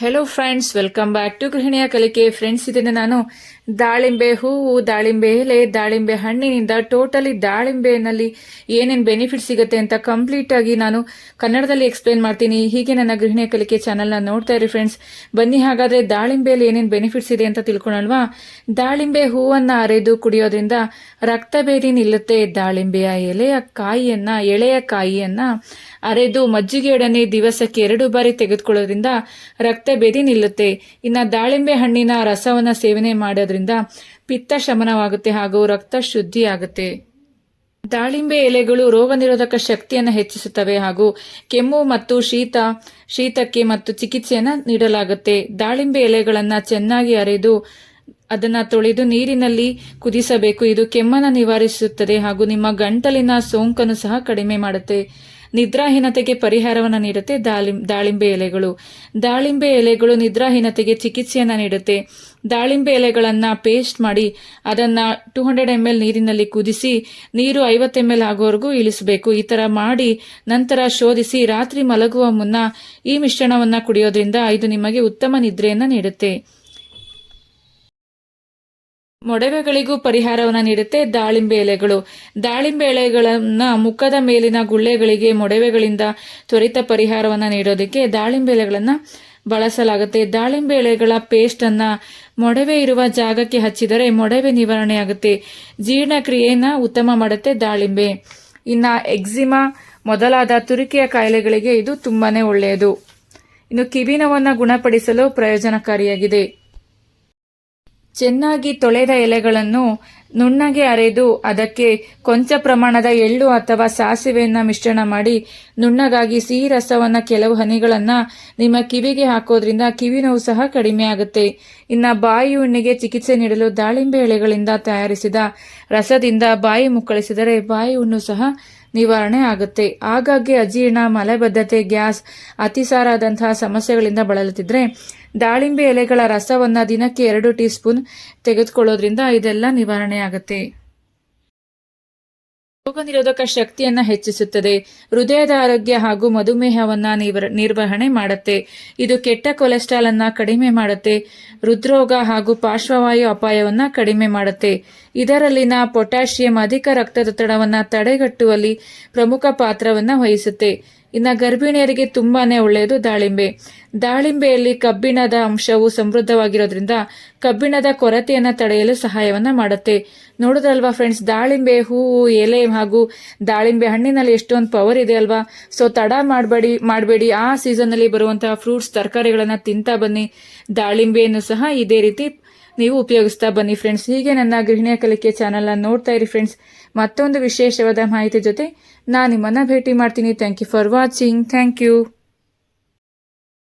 Hello friends welcome back to ಗೃಹಿಣಿಯ ಕಲಿಕೆ friends ಇದನ್ನು ನಾನು ದಾಳಿಂಬೆ ಹೂವು ದಾಳಿಂಬೆ ಎಲೆ, ದಾಳಿಂಬೆ ಹಣ್ಣಿನಿಂದ ಟೋಟಲಿ ದಾಳಿಂಬೆನಲ್ಲಿ ಏನೇನು ಬೆನಿಫಿಟ್ ಸಿಗುತ್ತೆ ಅಂತ ಕಂಪ್ಲೀಟ್ ಆಗಿ ನಾನು ಕನ್ನಡದಲ್ಲಿ ಎಕ್ಸ್ಪ್ಲೇನ್ ಮಾಡ್ತೀನಿ. ಹೀಗೆ ನನ್ನ ಗೃಹಿಣಿಯ ಕಲಿಕೆ ಚಾನಲ್ನ ನೋಡ್ತಾ ಇರಿ ಫ್ರೆಂಡ್ಸ್ ಬನ್ನಿ, ಹಾಗಾದ್ರೆ ದಾಳಿಂಬೆಯಲ್ಲಿ ಏನೇನು ಬೆನಿಫಿಟ್ಸ್ ಇದೆ ಅಂತ ತಿಳ್ಕೊಳಲ್ವಾ? ದಾಳಿಂಬೆ ಹೂವನ್ನು ಅರೆದು ಕುಡಿಯೋದ್ರಿಂದ ರಕ್ತಭೇದಿ ನಿಲ್ಲುತ್ತೆ. ದಾಳಿಂಬೆಯ ಎಲೆಯ ಕಾಯಿಯನ್ನ, ಎಳೆಯ ಕಾಯಿಯನ್ನು ಅರೆದು ಮಜ್ಜಿಗೆಯೊಡನೆ ದಿವಸಕ್ಕೆ ಎರಡು ಬಾರಿ ತೆಗೆದುಕೊಳ್ಳೋದ್ರಿಂದ ರಕ್ತಭೇದಿ ನಿಲ್ಲುತ್ತೆ. ಇನ್ನು ದಾಳಿಂಬೆ ಹಣ್ಣಿನ ರಸವನ್ನ ಸೇವನೆ ಮಾಡೋದ್ರಿಂದ ಪಿತ್ತ ಶಮನವಾಗುತ್ತೆ ಹಾಗೂ ರಕ್ತ ಶುದ್ಧಿ ಆಗುತ್ತೆ ದಾಳಿಂಬೆ ಎಲೆಗಳು ರೋಗ ನಿರೋಧಕ ಶಕ್ತಿಯನ್ನು ಹೆಚ್ಚಿಸುತ್ತವೆ ಹಾಗೂ ಕೆಮ್ಮು ಮತ್ತು ಶೀತ, ಶೀತಕ್ಕೆ ಮತ್ತು ಚಿಕಿತ್ಸೆಯನ್ನು ನೀಡಲಾಗುತ್ತೆ. ದಾಳಿಂಬೆ ಎಲೆಗಳನ್ನು ಚೆನ್ನಾಗಿ ಅರೆದು ಅದನ್ನ ತೊಳೆದು ನೀರಿನಲ್ಲಿ ಕುದಿಸಬೇಕು. ಇದು ಕೆಮ್ಮನ್ನು ನಿವಾರಿಸುತ್ತದೆ ಹಾಗೂ ನಿಮ್ಮ ಗಂಟಲಿನ ಸೋಂಕನ್ನು ಸಹ ಕಡಿಮೆ ಮಾಡುತ್ತೆ. ನಿದ್ರಾಹೀನತೆಗೆ ಪರಿಹಾರವನ್ನು ನೀಡುತ್ತೆ ದಾಳಿಂ, ದಾಳಿಂಬೆ ಎಲೆಗಳು. ದಾಳಿಂಬೆ ಎಲೆಗಳು ನಿದ್ರಾಹೀನತೆಗೆ ಚಿಕಿತ್ಸೆಯನ್ನು ನೀಡುತ್ತೆ. ದಾಳಿಂಬೆ ಎಲೆಗಳನ್ನು ಪೇಸ್ಟ್ ಮಾಡಿ ಅದನ್ನು ಟೂ ಹಂಡ್ರೆಡ್ ಎಂ ಎಲ್ ನೀರಿನಲ್ಲಿ ಕುದಿಸಿ ನೀರು ಐವತ್ತು ಎಂ ಎಲ್ ಆಗೋವರೆಗೂ ಇಳಿಸಬೇಕು. ಈ ಥರ ಮಾಡಿ ನಂತರ ಶೋಧಿಸಿ ರಾತ್ರಿ ಮಲಗುವ ಮುನ್ನ ಈ ಮಿಶ್ರಣವನ್ನು ಕುಡಿಯೋದ್ರಿಂದ ಇದು ನಿಮಗೆ ಉತ್ತಮ ನಿದ್ರೆಯನ್ನು ನೀಡುತ್ತೆ. ಮೊಡವೆಗಳಿಗೂ ಪರಿಹಾರವನ್ನು ನೀಡುತ್ತೆ ದಾಳಿಂಬೆ ಎಲೆಗಳು. ದಾಳಿಂಬೆ ಎಲೆಗಳನ್ನು ಮುಖದ ಮೇಲಿನ ಗುಳ್ಳೆಗಳಿಗೆ ಮೊಡವೆಗಳಿಂದ ತ್ವರಿತ ಪರಿಹಾರವನ್ನು ನೀಡೋದಕ್ಕೆ ದಾಳಿಂಬೆ ಎಲೆಗಳನ್ನು ಬಳಸಲಾಗುತ್ತೆ. ದಾಳಿಂಬೆ ಎಲೆಗಳ ಪೇಸ್ಟ್ ಅನ್ನ ಮೊಡವೆ ಇರುವ ಜಾಗಕ್ಕೆ ಹಚ್ಚಿದರೆ ಮೊಡವೆ ನಿವಾರಣೆಯಾಗುತ್ತೆ ಜೀರ್ಣಕ್ರಿಯೆಯನ್ನ ಉತ್ತಮ ಮಾಡುತ್ತೆ ದಾಳಿಂಬೆ. ಇನ್ನ ಎಕ್ಸಿಮಾ ಮೊದಲಾದ ತುರಿಕೆಯ ಕಾಯಿಲೆಗಳಿಗೆ ಇದು ತುಂಬಾನೇ ಒಳ್ಳೆಯದು. ಇನ್ನು ಕಿವಿನವನ್ನು ಗುಣಪಡಿಸಲು ಪ್ರಯೋಜನಕಾರಿಯಾಗಿದೆ. ಚೆನ್ನಾಗಿ ತೊಳೆದ ಎಲೆಗಳನ್ನು ನುಣ್ಣಗೆ ಅರೆದು ಅದಕ್ಕೆ ಕೊಂಚ ಪ್ರಮಾಣದ ಎಳ್ಳು ಅಥವಾ ಸಾಸಿವೆಯನ್ನು ಮಿಶ್ರಣ ಮಾಡಿ ನುಣ್ಣಗಾಗಿ ಸಿಹಿ ರಸವನ್ನ ಕೆಲವು ಹನಿಗಳನ್ನು ನಿಮ್ಮ ಕಿವಿಗೆ ಹಾಕೋದ್ರಿಂದ ಕಿವಿ ನೋವು ಸಹ ಕಡಿಮೆ ಆಗುತ್ತೆ. ಇನ್ನು ಬಾಯಿ ಉಣ್ಣೆಗೆ ಚಿಕಿತ್ಸೆ ನೀಡಲು ದಾಳಿಂಬೆ ಎಲೆಗಳಿಂದ ತಯಾರಿಸಿದ ರಸದಿಂದ ಬಾಯಿ ಮುಕ್ಕಳಿಸಿದರೆ ಬಾಯಿ ಹುಣ್ಣು ಸಹ ನಿವಾರಣೆ ಆಗುತ್ತೆ. ಆಗಾಗ್ಗೆ ಅಜೀರ್ಣ, ಮಲಬದ್ಧತೆ, ಗ್ಯಾಸ್ ಅತಿಸಾರಾದಂತಹ ಸಮಸ್ಯೆಗಳಿಂದ ಬಳಲುತ್ತಿದ್ರೆ ದಾಳಿಂಬೆ ಎಲೆಗಳ ರಸವನ್ನ ದಿನಕ್ಕೆ ಎರಡು ಟೀ ಸ್ಪೂನ್ ತೆಗೆದುಕೊಳ್ಳೋದ್ರಿಂದ ಇದೆಲ್ಲ ನಿವಾರಣೆ ಆಗುತ್ತೆ. ರೋಗ ನಿರೋಧಕ ಶಕ್ತಿಯನ್ನ ಹೆಚ್ಚಿಸುತ್ತದೆ. ಹೃದಯದ ಆರೋಗ್ಯ ಹಾಗೂ ಮಧುಮೇಹವನ್ನ ನಿರ್ವಹಣೆ ಮಾಡುತ್ತೆ. ಇದು ಕೆಟ್ಟ ಕೊಲೆಸ್ಟ್ರಾಲ್ ಅನ್ನ ಕಡಿಮೆ ಮಾಡುತ್ತೆ. ಹೃದ್ರೋಗ ಹಾಗೂ ಪಾರ್ಶ್ವವಾಯು ಅಪಾಯವನ್ನ ಕಡಿಮೆ ಮಾಡುತ್ತೆ. ಇದರಲ್ಲಿನ ಪೊಟ್ಯಾಷಿಯಂ ಅಧಿಕ ರಕ್ತದೊತ್ತಡವನ್ನ ತಡೆಗಟ್ಟುವಲ್ಲಿ ಪ್ರಮುಖ ಪಾತ್ರವನ್ನ ವಹಿಸುತ್ತೆ. ಇನ್ನ ಗರ್ಭಿಣಿಯರಿಗೆ ತುಂಬಾನೇ ಒಳ್ಳೆಯದು ದಾಳಿಂಬೆ. ದಾಳಿಂಬೆಯಲ್ಲಿ ಕಬ್ಬಿಣದ ಅಂಶವು ಸಮೃದ್ಧವಾಗಿರೋದ್ರಿಂದ ಕಬ್ಬಿಣದ ಕೊರತೆಯನ್ನು ತಡೆಯಲು ಸಹಾಯವನ್ನ ಮಾಡುತ್ತೆ. ನೋಡುದಲ್ವಾ ಫ್ರೆಂಡ್ಸ್ ದಾಳಿಂಬೆ ಹೂವು ಎಲೆ ಹಾಗೂ ದಾಳಿಂಬೆ ಹಣ್ಣಿನಲ್ಲಿ ಎಷ್ಟೊಂದು ಪವರ್ ಇದೆ ಅಲ್ವಾ? ಸೊ ತಡ ಮಾಡಬೇಡಿ ಮಾಡಬೇಡಿ. ಆ ಸೀಸನ್ನಲ್ಲಿ ಬರುವಂತಹ ಫ್ರೂಟ್ಸ್ ತರಕಾರಿಗಳನ್ನು ತಿಂತಾ ಬನ್ನಿ. ದಾಳಿಂಬೆಯನ್ನು ಸಹ ಇದೇ ರೀತಿ ನೀವು ಉಪಯೋಗಿಸ್ತಾ ಬನ್ನಿ ಫ್ರೆಂಡ್ಸ್ ಹೀಗೆ ನನ್ನ ಗೃಹಿಣಿಯ ಕಲಿಕೆ ಚಾನಲ್ನ ನೋಡ್ತಾ ಇರಿ ಫ್ರೆಂಡ್ಸ್ ಮತ್ತೊಂದು ವಿಶೇಷವಾದ ಮಾಹಿತಿ ಜೊತೆ ನಾನು ನಿಮ್ಮನ್ನು ಭೇಟಿ ಮಾಡ್ತೀನಿ. Thank you for watching thank you